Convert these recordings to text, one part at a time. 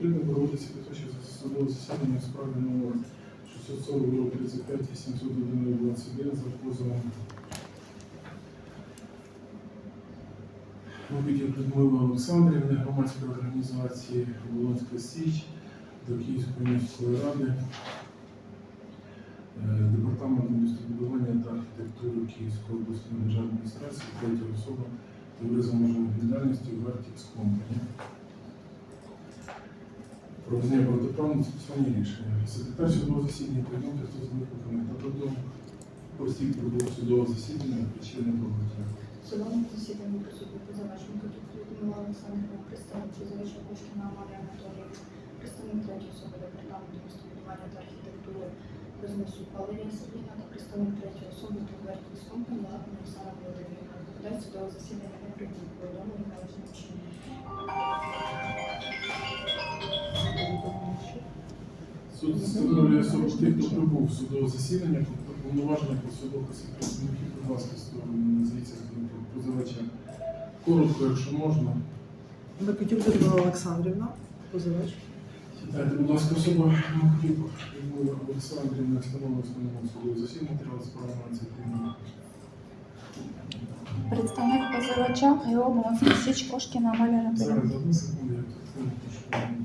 Відкрито проводиться судове засідання у справі номер 640 35 801 21 за позовом Мобітів Людмили Олександрівни, громадської організації Волонська Січ до Київської міської ради, е, Департаменту містобудування та архітектури Київської обласної державної адміністрації, третя особа товариства можливої відповідальності Vertex Company. Про визнання протиправного застосування рішення. Секретар судового засідання повідомив, хто з викликаних та додому осіб прибув судового засідання причини побиття. Судовому засіданні присутні позивач Микитюк Людмила Олександрівна, представник позивача Кошкіна Амалія Анатоліївна, представник третьої особи департаменту містобудування та архітектури Рознесук Валерія Сергійовна та представник третьої особи Товертіс Компанії Лапина Оксана Володимирівна. Доповідач судового засідання не прибув, повідомлення належним чином. Суд встановлює особу тих, хто прибув судове засідання, повноваження по судових осіб представників, ласка, сторони назвіться позивача. Коротко, якщо можна. Микитюк Людмила Олександрівна, позивач. Сідайте, будь ласка, особа Махнюк Людмила Олександрівна встановлена в основному судове засідання, матеріал справи на це. Представник позивача ГО Волонська Січ Кошкіна Амалія Зараз, одну секунду, я тут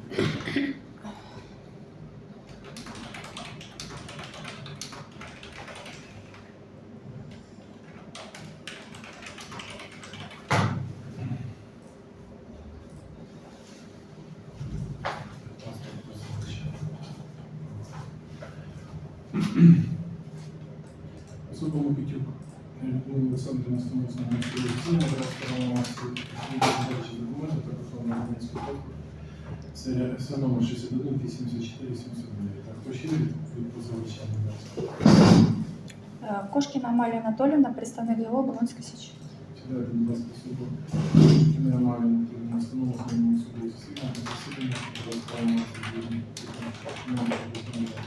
Особа Микитюк Людмила Олександрівна встановлена на справа на передачі документів та послання український паспорт. Серія номер 61 84 79. Так, хто ще від, позивача? Е, Кошкіна Амалія Анатоліївна, представник ГО Волонська Січ. Сідайте, будь ласка, суду. Кінея Маріна, на установу своєму суду засідання, засідання, зараз справа на судді. Номер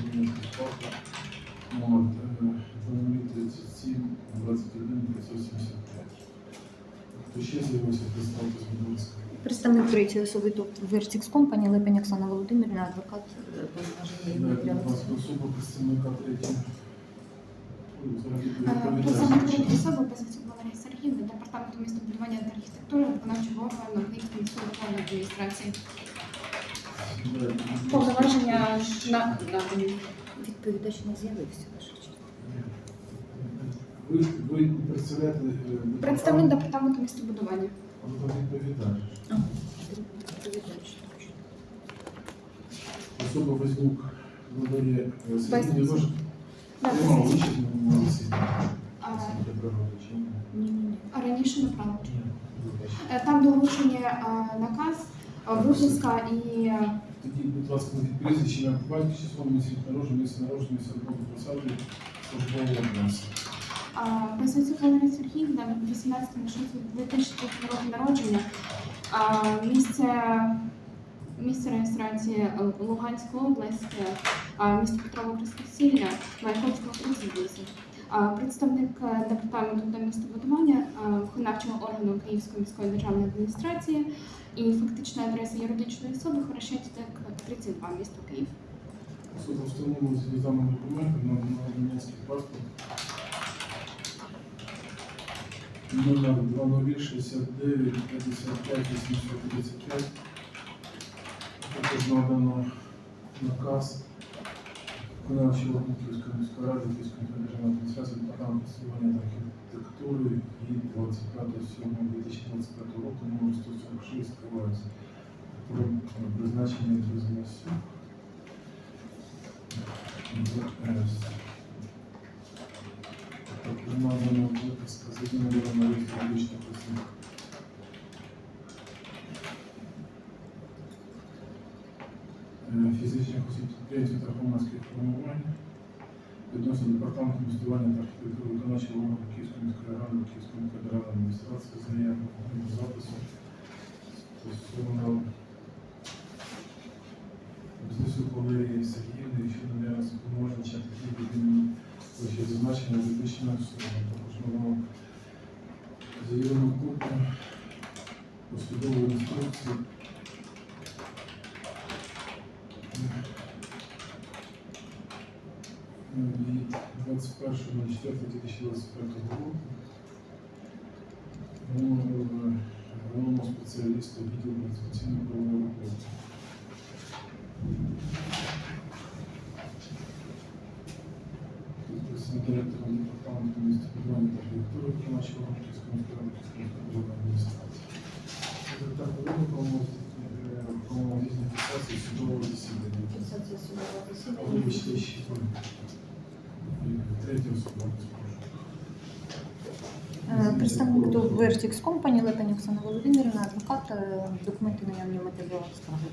український паспорт. Номер е, 37 21 575. Хто ще з'явився, представтесь, будь ласка. Представник третьої особи, тобто Vertex Company, Липень Оксана Володимирівна, адвокат е, повноважений будь ласка, особа представника третього. Ой, взагалі, Представник відповідальність. третьої особи позицію Валерії Сергіївни, департаменту містобудування та архітектури, виконавчого органу Київської міської державної адміністрації. Сідайте, будь ласка. Повноваження на надані. Відповідач не з'явився. Ви, ви представляєте е, Представник департаменту містобудування. Але там відповідач. Відповідач, точно. Особа Вознюк Без- ви ж Да, приймали участь на засіданні? А, а раніше направили. Е, Там долучені е, наказ, е, і Тоді, будь ласка, на прізвище, ім'я по число, місяць народження, місце народження, місце роботи посади, службового адреса. Безвіцюк Валерія Сергіївна, 18 2003 року народження. Місце, місце реєстрації е, Луганська область, е, місто Петрова Крискосілля, Майкопського 38. Представник е, департаменту та містобудування виконавчого органу Київської міської державної адміністрації і фактична адреса юридичної особи Хорошетська 32, місто Київ. Особа встановлена з візами документів на, німецький паспорт. Номер 2069 55 835. Також надано наказ виконавчого Київської міської ради, Київської державної адміністрації, департаменту та архітектури від 25.07.2025 року номер 146 тривається про призначення бізнесу. Також надано з на лист публічних осіб. Фізичних осіб підприємців та громадських формувань відносно департаменту містування та архітектури виконавчого органу Київської міської ради, Київської державної адміністрації заявленого запису стосовно бізнесу Валерії Сергіївни вище зазначення збільшена сума. Також воно заявлено купу послідової інструкції. Від 21 на 4 2025 року головному спеціалісту відділу інформаційного правового роботи. Виконавчого Романського міського державної адміністрації. Секретар Володимир проводить фіксації судового засідання. Фіксація судового засідання. Вибачте, ще там. Третя особа. Е, Представник до Vertix Company Лепень Оксана Володимирівна, адвокат, е, документи наявні в матеріалах справи.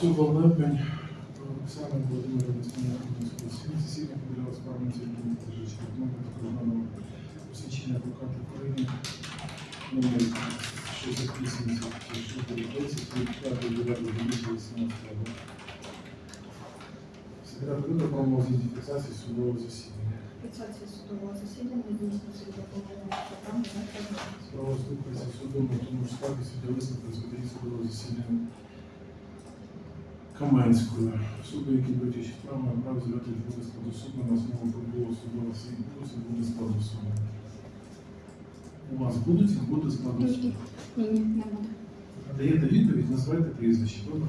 Суд Лепень, Оксана Володимирівна Сміянського засідання поділяла справу на цій дні держачі відмови також на посвідчення адвоката України номер 68 від 5 9 2018 року. Секретар Володимир проводив зі фіксації судового засідання. Фіксація судового засідання здійснюється від уповноважених програм та програм. Справа слухається судом у тому ж складі висновку судді судового засідання Каменською. Суду, який справи, має право взяти до складу суду на основу пробулу судового суду, плюс буде складу суду. У вас будуть і буде складу суду. Ні, ні, не буде. Даєте відповідь, називайте прізвище. Добре?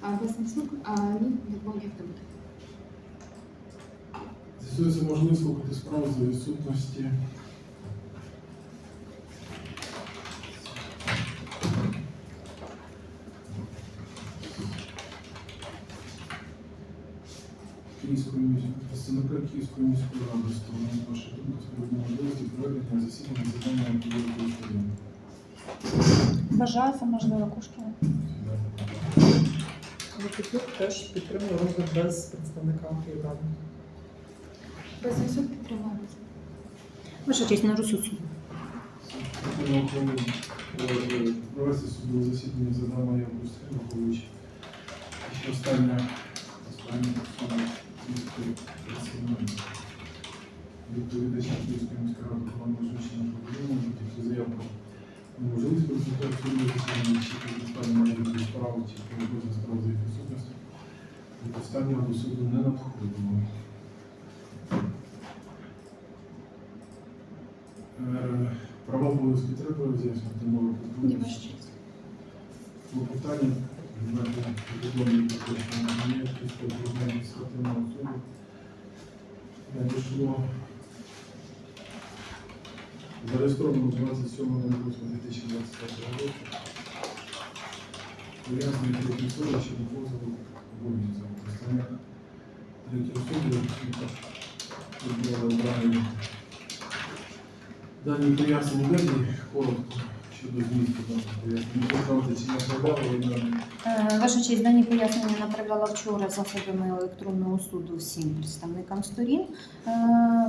А Веснецюк, а ні, відмовляв не буде. З'ясується можливість слухати справу за відсутності. Київської міської представника Київської міської ради сторони ваша думка засідання засідання сторони. Бажається, можливо, Кошкіна. Микитюк теж підтримує розгляд без представника Київради. Веснецюк підтримує. Ваша честь на е, провести судове засідання за враховуючи. І ще остання, остання Київської працівної. Відповідача Київської міської ради плану озвучення проблеми, які заявку неможливість працювати судове чи має бути справу, чи перебувати справу за відсутності. Від до суду не надходимо. Е, Права обов'язки треба роз'яснити відповідно повідомлення про те, що надає Київського адміністративного суду надійшло зареєстровано 27.08.2025 року. Пов'язаний третій суду щодо позову обов'язку. Представник третього суду, яка була обрані Дані пояснення далі коротко продав дані? Е, Ваша честь, дані пояснення направляла вчора засобами електронного суду всім представникам сторін. Е,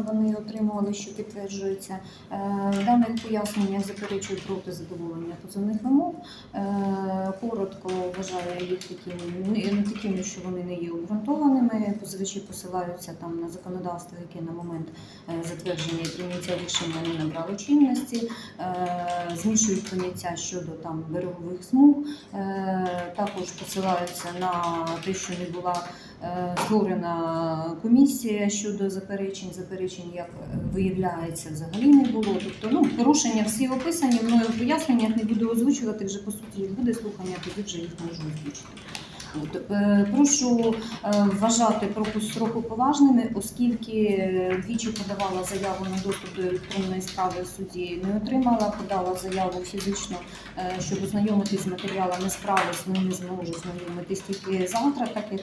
Вони отримували, що підтверджується. Е, В даних поясненнях заперечую проти задоволення позовних вимог. Е, Коротко вважаю їх такими не такими, що вони не є обґрунтованими. Позивачі посилаються там на законодавство, яке на момент е, затвердження і прийняття рішення не набрало чинності. Е, Змішують поняття щодо там берегових смуг. Е, Також посилаються на те, що не була е, створена комісія щодо заперечень. Заперечень, як виявляється, взагалі не було. Тобто, ну порушення всі описані мною в поясненнях не буду озвучувати. Вже по суті їх буде слухання, тоді вже їх можу озвучити. Е, прошу е, вважати пропуск строку поважними, оскільки е, двічі подавала заяву на доступ до електронної справи в суді, не отримала, подала заяву фізично, щоб ознайомитись з матеріалами справи, з ними зможу знайомитись тільки завтра, так як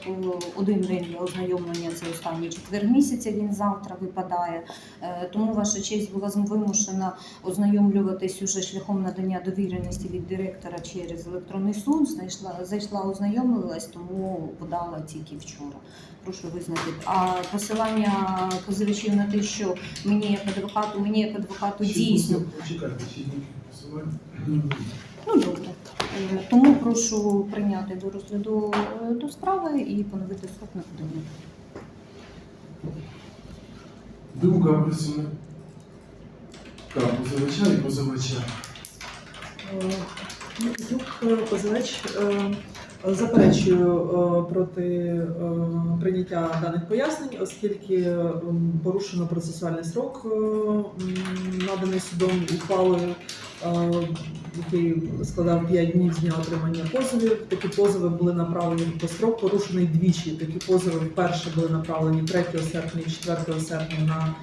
один день ознайомлення це останній четвер місяця. Він завтра випадає. Тому ваша честь була вимушена ознайомлюватись уже шляхом надання довіреності від директора через електронний суд. Знайшла зайшла, ознайомилась, тому подала тільки вчора. Прошу визнати. А посилання позивачів на те, що мені як адвокату, мені як адвокату дійсно Почекайте, ще посилання. Ну добре. Е, Тому прошу прийняти до розгляду е, до справи і поновити срок на подання. Думка представника позивача і позивача. Е, е, позивач, е, Заперечую е, проти е, прийняття даних пояснень, оскільки е, порушено процесуальний срок, наданий судом ухвалою, який складав 5 днів з дня отримання позовів. Такі позови були направлені по строк порушений двічі. Такі позови вперше були направлені 3 серпня і 4 серпня на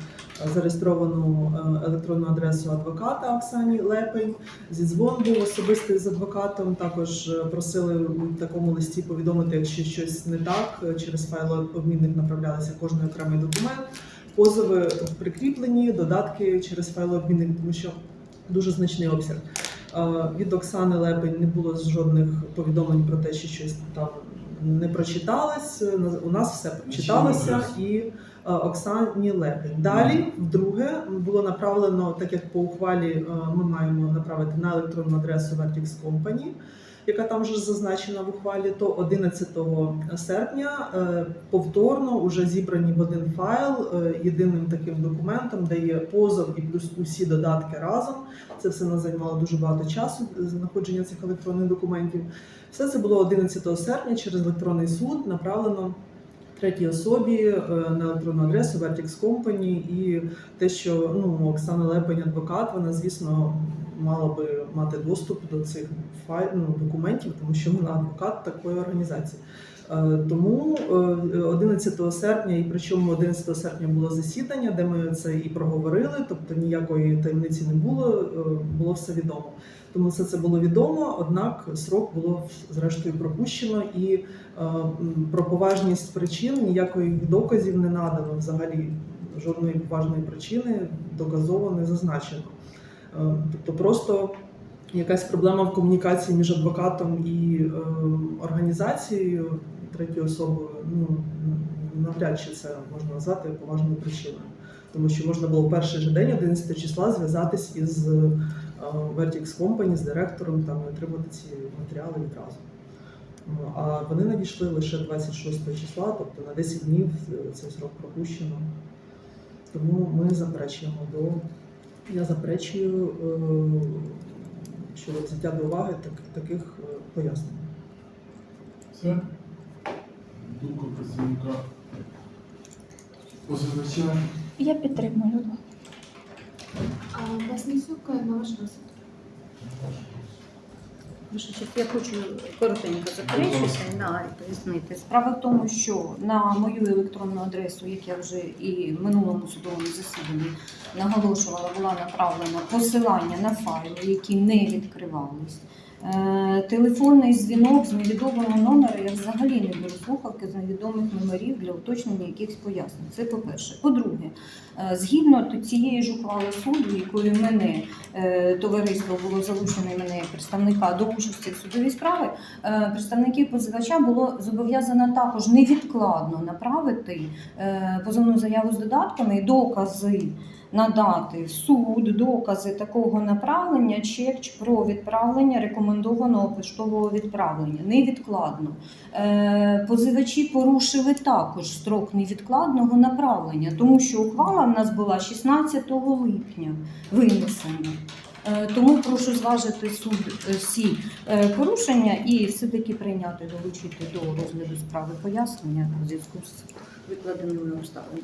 зареєстровану е, електронну адресу адвоката Оксані Лепень. Зідзвон був особистий з адвокатом. Також е, просили у такому листі повідомити, якщо щось не так. е, Через файлообмінник направлялися кожний окремий документ. Позови прикріплені, додатки через файлообмінник, тому що дуже значний обсяг. Від Оксани Лепень не було жодних повідомлень про те, що щось там не прочиталось. Е, У нас все прочиталося і е, Оксані Лепень. Далі, вдруге, було направлено, так як по ухвалі е, ми маємо направити на електронну адресу Vertex Company, яка там вже зазначена в ухвалі, то 11 серпня повторно вже зібрані в один файл єдиним таким документом, де є позов і плюс усі додатки разом. Це все нас займало дуже багато часу знаходження цих електронних документів. Все це було 11 серпня через електронний суд направлено третій особі е, на електронну адресу Vertex Company. І те, що ну Оксана Лепень, адвокат, вона звісно мала би мати доступ до цих файл, ну, документів, тому що вона адвокат такої організації. Е, Тому е, 11 серпня, і причому 11 серпня було засідання, де ми це і проговорили, тобто ніякої таємниці не було, е, було все відомо. Тому все це було відомо, однак срок було зрештою пропущено, і е, про поважність причин ніякої доказів не надано взагалі. Жодної поважної причини доказово не зазначено. Е, Тобто просто якась проблема в комунікації між адвокатом і е, організацією третьою особою, ну навряд чи це можна назвати поважною причиною. Тому що можна було в перший же день, 11 числа, зв'язатись із е, Vertex Company, з директором там, і отримати ці матеріали відразу. Ну, А вони надійшли лише 26 числа, тобто на 10 днів е, цей срок пропущено. Тому ми заперечуємо до. Я заперечую е, щодо взяття до уваги так, таких е, пояснень. Все. Думка працівника позивача. Я підтримую А вас не Васнісюк на ваш розсуд. Я хочу коротенько заперечити на пояснити. Справа в тому, що на мою електронну адресу, як я вже і в минулому судовому засіданні наголошувала, була направлена посилання на файли, які не відкривались. Е, Телефонний дзвінок з невідомого номера я взагалі не беру слухавки з невідомих номерів для уточнення якихось пояснень. Це по-перше. По-друге, е, згідно цієї ж ухвали суду, якою мене е, товариство було залучено мене як представника до участі в судовій справі, е, представників позивача було зобов'язано також невідкладно направити позовну заяву з додатками і докази. Надати в суд докази такого направлення, чек про відправлення рекомендованого поштового відправлення невідкладно. Е, Позивачі порушили також строк невідкладного направлення, тому що ухвала в нас була 16 липня винесена. Е, Тому прошу зважити суд е, всі порушення і все-таки прийняти, долучити до розгляду справи пояснення у зв'язку з викладеними обставинами.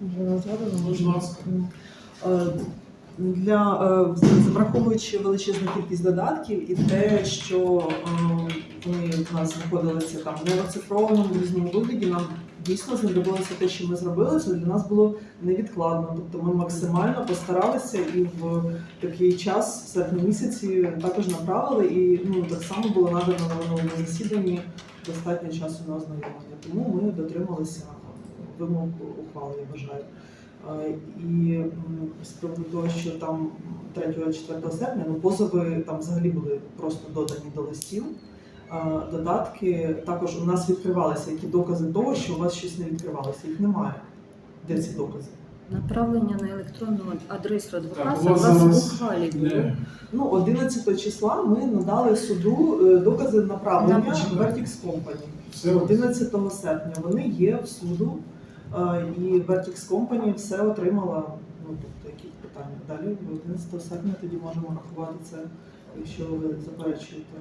Вже згадано, Будь ласка. Е, Для е, враховуючи величезну кількість додатків і те, що е, ми в нас знаходилися там в оцифрованому різному вигляді, нам дійсно знадобилося те, що ми зробили. Це для нас було невідкладно. Тобто ми максимально постаралися і в такий час, в серпні місяці, також направили. І ну так само було надано на минулому засіданні достатньо часу на ознайомлення. Тому ми дотрималися вимог ухвали, я вважаю. Е, І з приводу того, що там 3-4 серпня ну, позови там взагалі були просто додані до листів. Е, Додатки також у нас відкривалися які докази того, що у вас щось не відкривалося. Їх немає. Де ці докази? Направлення на електронну адресу адвоката у у вас ухвалі було. Ну, 11 числа ми надали суду е, докази направлення Vertex Company. 11 серпня вони є в суду, і Vertex Company все отримала. Ну тобто, які питання далі 11 серпня тоді можемо рахувати це, якщо ви заперечуєте.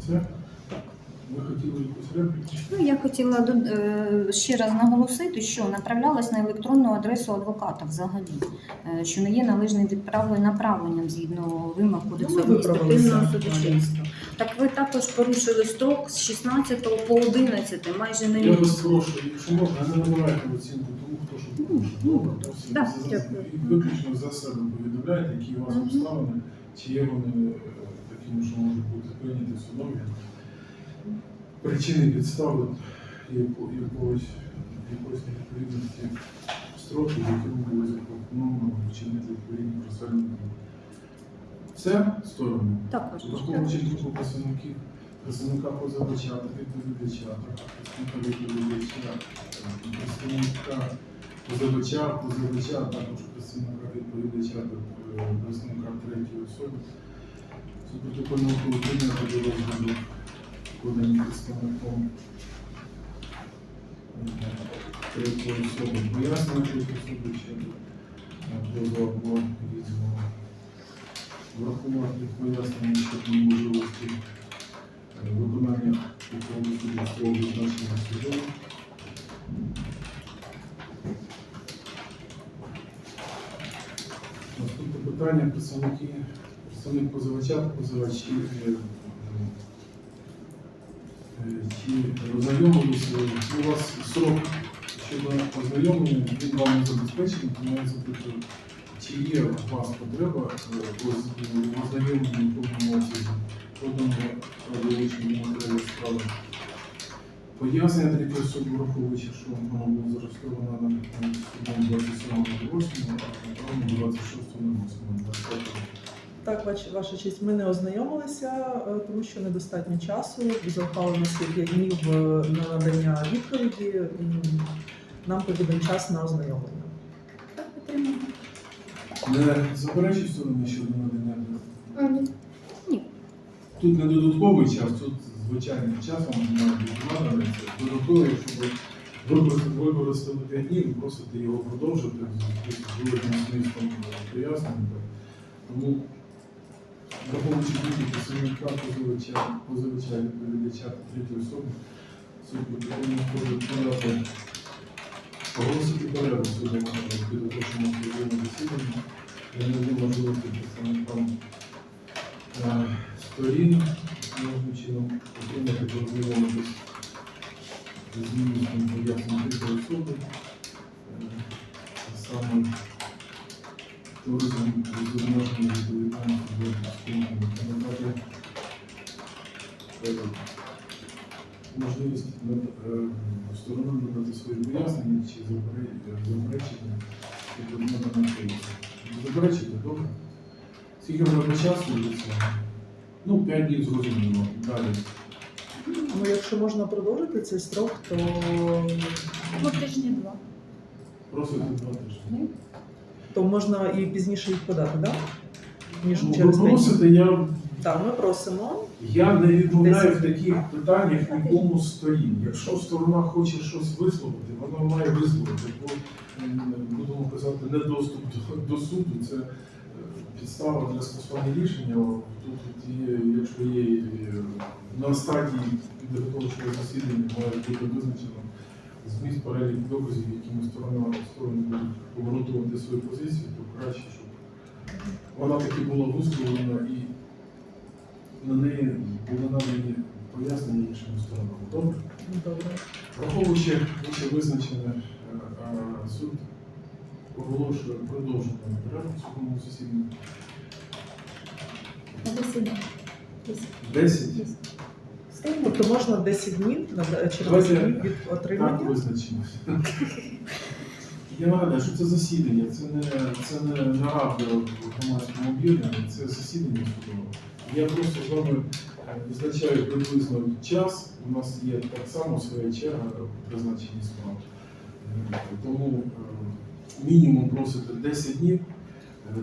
Все? Ви хотіли якусь репліку? Ну, я хотіла е, ще раз наголосити, що направлялась на електронну адресу адвоката взагалі, е, що не є належним відправою направленням згідно вимог кодексу Ну, адміністративного судочинства. Так ви також порушили строк з 16 по 11, майже на Я вас прошу, якщо можна, не надавайте оцінку тому, хто що порушив. Просимо. Так, За- дякую. Виключно за себе повідомляйте, які у вас Мгм. обставини, чи є вони е, такими, що можуть бути прийняті в судові. Причини підстави яко- якогось якоїсь невідповідності строків, які були запропоновано вчинити відповідні процесуальні дії. Все сторону. Також. Враховуючи думку представників, представника позивача відповідача, та представника відповідача, представника позивача, позивача, також представника відповідача е, представника третьої особи. Це протокольного повідомлення до розгляду подані представником е, третьої особи. Пояснення третьої особи чи е, позов або відзиву врахувати пояснення щодо неможливості е, виконання строго визначення судом. Наступне питання представники, представник позивача позивачі. е, е, Чи ознайомилися, чи у вас срок щодо ознайомлення, він вам не забезпечений, тому я запитую, чи є у вас потреба е, у ознайомленні в повному обсязі поданого радіологічного матеріалу справи? Пояснення третьої особи, враховуючи, що воно було зареєстровано на на судом 27 8, а направлено 26 8, 25 Так, ваш- ваша честь, ми не ознайомилися, е, тому що недостатньо часу. У нас 5 днів е, на надання відповіді. Нам потрібен час на ознайомлення. Так, підтримуємо. Не заперечуй сторони щодо надання. А, ні. Тут не додатковий час, тут звичайним часом має бути наданий. Це додатковий, щоб використати 5 днів, просити його продовжити з великим змістом пояснення. Тому, враховуючи дії представника позивача, позивача і відповідача та третьої особи, суд входить подати оголосити перерву судом під оточенням судового засідання. Я не даю можливості представникам е, сторін належним чином отримати познайомитись з змістом пояснень третьої особи. Е, Саме туризм з обмеженою відповідальністю до е, можливість е, сторонам надати свої пояснення чи запере- заперечення щодо наданої пояснення. Заперечити, добре? Скільки вже часу до цього? Ну, 5 днів зрозуміло. Далі. Ну, якщо можна продовжити цей строк, то Ну, тижні два. Просите два тижні. то можна і пізніше їх подати, так? Ніж Ну, через ви день. просите, я, Так, ми просимо. я не відмовляю в таких питаннях нікому з сторін. Якщо сторона хоче щось висловити, вона має висловити. Бо, будемо казати, недоступ до, до суду це е, підстава для скасування рішення. Тут є, якщо є е, на стадії підготовчого засідання, має бути визначено зміст перелік доказів, якими сторона сторони будуть обґрунтувати свою позицію, то краще, щоб вона таки була висловлена і на неї були надані пояснення іншим сторонам. Враховуючи вище визначене, е, е, суд оголошує продовження перерву в судовому засіданні. На засідання. 10. Тобто можна 10 днів через Давайте 10 днів від Так отримання. визначено. Я нагадаю, що це засідання, це не, це не нарада в громадському об'єднанні, це засідання судове. Я просто з вами е, визначаю приблизно час. У нас є так само своя черга призначені справ. Е, Тому е, мінімум просите 10 днів,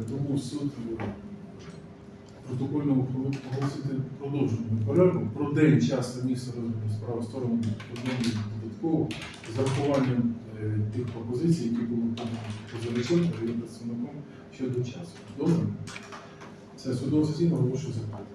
тому суд е, протокольно оголосити продовжену перерву про день, час та місце розгляду справи сторони додатково з урахуванням е, тих пропозицій, які були подані позивачем представником щодо часу. Добре? Це судове засідання оголошую закрите.